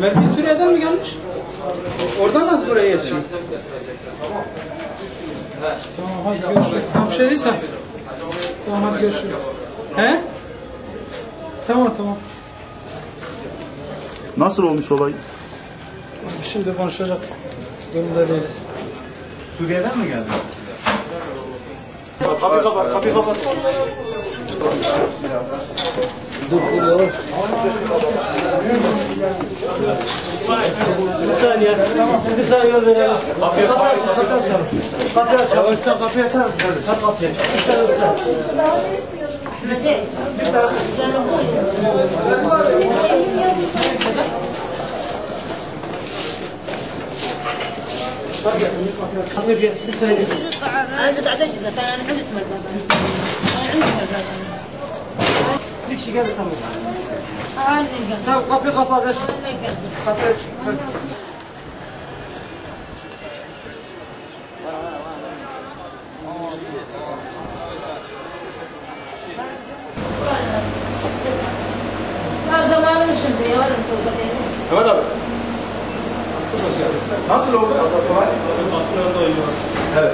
Mermi Suriye'den mi gelmiş? Oradan nasıl buraya yetişmiş? Tamam hadi görüşürüz. Tamam bir şey değilse. Tamam hadi görüşürüz. He? Tamam tamam. Nasıl olmuş olay? Şimdi konuşacak durumda değiliz. Suriye'den mi geldi? Kapıyı kapat, kapıyı kapat. Bir saniye. Bir saniye yol verelim. Kapıyı kapat. Kapıyı açalım. Kapıyı açalım. Usta kapıyı açar mısın? Aç kapıyı. Bir tane usta. Kapıyı bir bir أنا عندي اسم البابا أنا عندي اسم البابا ليك شي قال تمام أنا قال طب قبل قفا بس قفا هذا ما من شديه ولا نقول قديم هذا Nasıl oldu? Kolay. Oynuyor. Evet.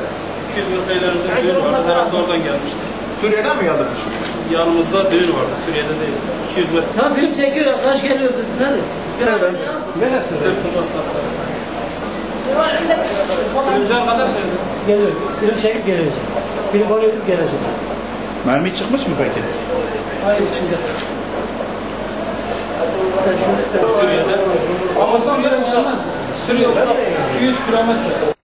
Siz Beylerimize düğün vardı. Herhalde oradan gelmişti. Suriye'den mi geldi? yandırmış? Yanımızda düğün vardı. Suriye'de değil. 200 metre. Tam film çekiyor. Arkadaş geliyor. Nerede? Nereden? Neresi? Sırtında satlar. Güzel kadar şey söyledi. Geliyor. Film çekip gelecek. Film oynayıp gelecek. Mermi çıkmış mı peki? Hayır içinde. Suriye'de. Ama son bir şey yanmaz. Suriye 200 kilometre.